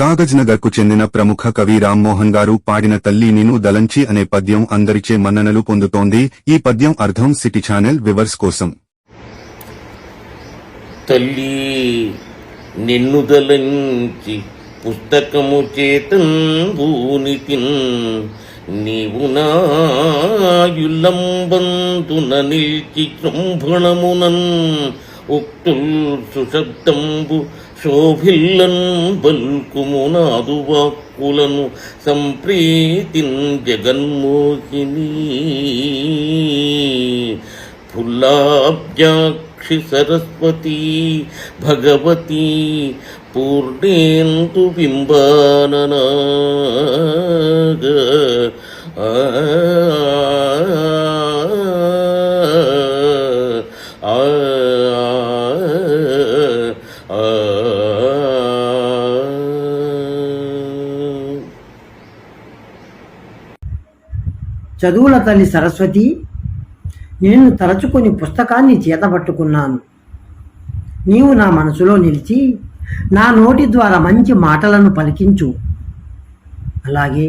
కాగజ్ చెందిన ప్రముఖ కవి రామ్మోహన్ గారు పాడిన తల్లి నిను దలంచి అనే పద్యం అందరిచే మన్ననలు పొందుతోంది. ఈ పద్యం అర్థం సిటీ ఛానల్ వివర్స్ కోసం. తల్లి నిన్నుదలంచి పుస్తకము చేతన్ భూనితిన్ నీవు నాయుల్లంబంతున నిల్చి శృంభణమునన్ ఉక్తుల్ సుశబ్దంబు శోభిల్లన్ బల్కుమునాదు సంప్రీతిన్ జగన్మోహిని. ఫుల్లాబ్జాక్షి సరస్వతి భగవతి పూర్ణేందు బింబాననా. చదువుల తల్లి సరస్వతి నేను తరచుకొని పుస్తకాన్ని చేతపట్టుకున్నాను. నీవు నా మనసులో నిలిచి నా నోటి ద్వారా మంచి మాటలను పలికించు. అలాగే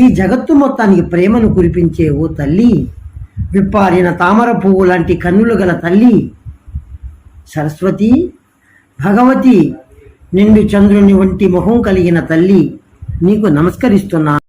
ఈ జగత్తు మొత్తానికి ప్రేమను కురిపించే ఓ తల్లి విప్పారిన తామర పువ్వు లాంటి కన్నులు గల తల్లి సరస్వతి భగవతి నిండు చంద్రుని వంటి మొహం కలిగిన తల్లి నీకు నమస్కరిస్తున్నాను.